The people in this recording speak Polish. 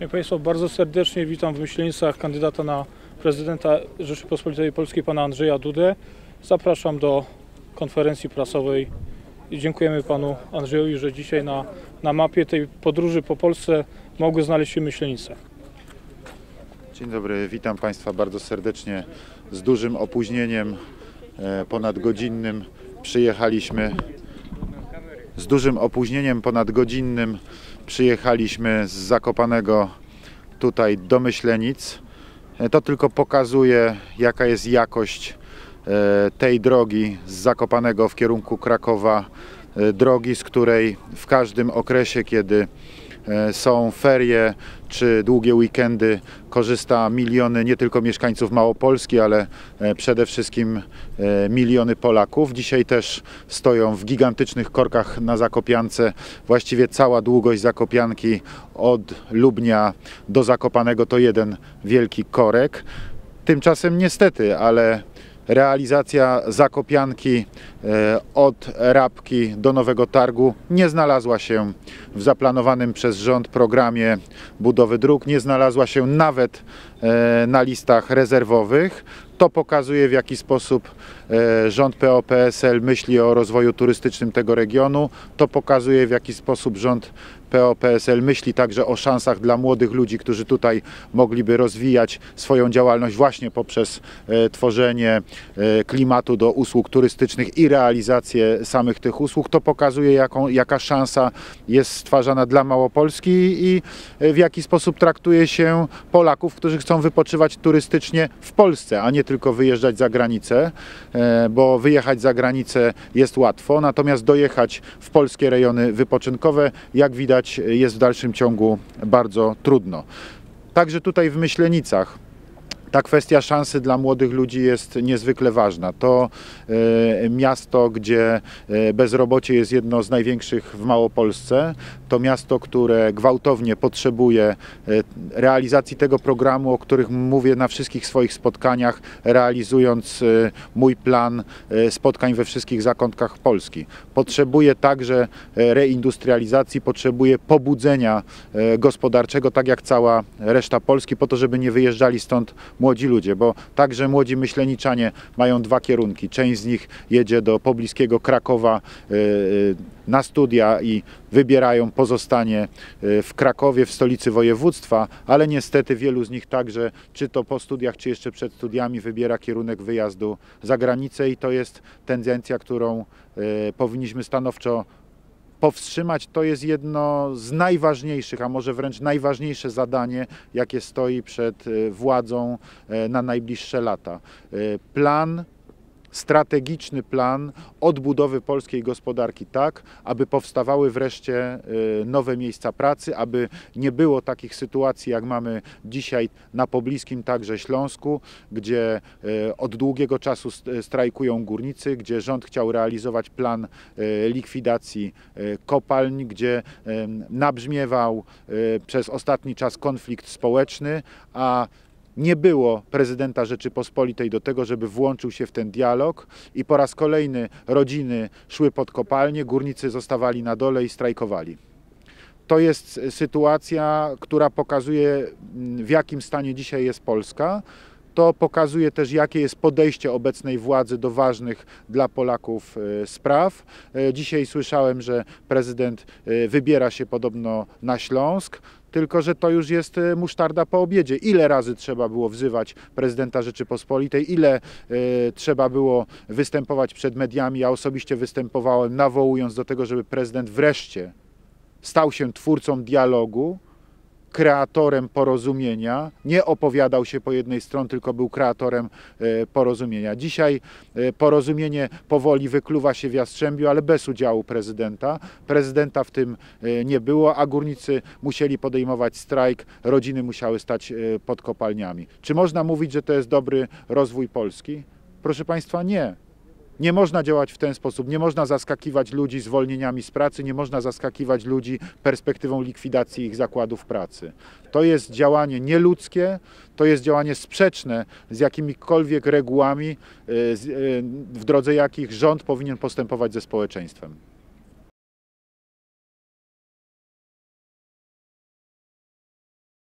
Szanowni Państwo, bardzo serdecznie witam w Myślenicach kandydata na prezydenta Rzeczypospolitej Polskiej, pana Andrzeja Dudę. Zapraszam do konferencji prasowej i dziękujemy panu Andrzejowi, że dzisiaj na, na mapie tej podróży po Polsce mogły znaleźć się Myślenice. Dzień dobry, witam Państwa bardzo serdecznie. Z dużym opóźnieniem, e, ponadgodzinnym przyjechaliśmy. Z dużym opóźnieniem ponadgodzinnym przyjechaliśmy z Zakopanego tutaj do Myślenic. E, To tylko pokazuje, jaka jest jakość e, tej drogi z Zakopanego w kierunku Krakowa. E, Drogi, z której w każdym okresie, kiedy są ferie czy długie weekendy, korzysta miliony nie tylko mieszkańców Małopolski, ale e, przede wszystkim e, miliony Polaków. Dzisiaj też stoją w gigantycznych korkach na Zakopiance. Właściwie cała długość Zakopianki od Lubnia do Zakopanego to jeden wielki korek. Tymczasem niestety, ale realizacja Zakopianki e, od Rabki do Nowego Targu nie znalazła się w zaplanowanym przez rząd programie budowy dróg, nie znalazła się nawet e, na listach rezerwowych. To pokazuje w jaki sposób e, rząd PO-PSL myśli o rozwoju turystycznym tego regionu. To pokazuje w jaki sposób rząd PO-PSL myśli także o szansach dla młodych ludzi, którzy tutaj mogliby rozwijać swoją działalność właśnie poprzez e, tworzenie e, klimatu do usług turystycznych i realizację samych tych usług. To pokazuje jaką, jaka szansa jest stwarzana dla Małopolski i w jaki sposób traktuje się Polaków, którzy chcą wypoczywać turystycznie w Polsce, a nie tylko wyjeżdżać za granicę, e, bo wyjechać za granicę jest łatwo, natomiast dojechać w polskie rejony wypoczynkowe, jak widać, jest w dalszym ciągu bardzo trudno. Także tutaj w Myślenicach ta kwestia szansy dla młodych ludzi jest niezwykle ważna. To e, miasto, gdzie e, bezrobocie jest jedno z największych w Małopolsce. To miasto, które gwałtownie potrzebuje e, realizacji tego programu, o których mówię na wszystkich swoich spotkaniach, realizując e, mój plan e, spotkań we wszystkich zakątkach Polski. Potrzebuje także reindustrializacji, potrzebuje pobudzenia gospodarczego, tak jak cała reszta Polski, po to, żeby nie wyjeżdżali stąd młodzi ludzie, bo także młodzi myśleniczanie mają dwa kierunki. Część z nich jedzie do pobliskiego Krakowa na studia i wybierają pozostanie e, w Krakowie, w stolicy województwa, ale niestety wielu z nich także, czy to po studiach, czy jeszcze przed studiami, wybiera kierunek wyjazdu za granicę i to jest tendencja, którą e, powinniśmy stanowczo powstrzymać to jest jedno z najważniejszych, a może wręcz najważniejsze zadanie, jakie stoi przed e, władzą na najbliższe lata. Plan strategiczny plan odbudowy polskiej gospodarki tak, aby powstawały wreszcie y, nowe miejsca pracy, aby nie było takich sytuacji, jak mamy dzisiaj na pobliskim także Śląsku, gdzie y, od długiego czasu st- strajkują górnicy, gdzie rząd chciał realizować plan y, likwidacji kopalń, gdzie nabrzmiewał przez ostatni czas konflikt społeczny, a nie było prezydenta Rzeczypospolitej do tego, żeby włączył się w ten dialog i po raz kolejny rodziny szły pod kopalnie, górnicy zostawali na dole i strajkowali. To jest sytuacja, która pokazuje, mm, w jakim stanie dzisiaj jest Polska. To pokazuje też, jakie jest podejście obecnej władzy do ważnych dla Polaków e, spraw. E, Dzisiaj słyszałem, że prezydent e, wybiera się podobno na Śląsk. Tylko, że to już jest e, musztarda po obiedzie. Ile razy trzeba było wzywać prezydenta Rzeczypospolitej, ile e, trzeba było występować przed mediami. Ja osobiście występowałem, nawołując do tego, żeby prezydent wreszcie stał się twórcą dialogu, kreatorem porozumienia, nie opowiadał się po jednej stronie, tylko był kreatorem e, porozumienia. Dzisiaj e, porozumienie powoli wykluwa się w Jastrzębiu, ale bez udziału prezydenta. Prezydenta w tym e, nie było, a górnicy musieli podejmować strajk, rodziny musiały stać pod kopalniami. Czy można mówić, że to jest dobry rozwój Polski? Proszę Państwa, nie. Nie można działać w ten sposób, nie można zaskakiwać ludzi zwolnieniami z pracy, nie można zaskakiwać ludzi perspektywą likwidacji ich zakładów pracy. To jest działanie nieludzkie, to jest działanie sprzeczne z jakimikolwiek regułami, y, y, w drodze jakich rząd powinien postępować ze społeczeństwem.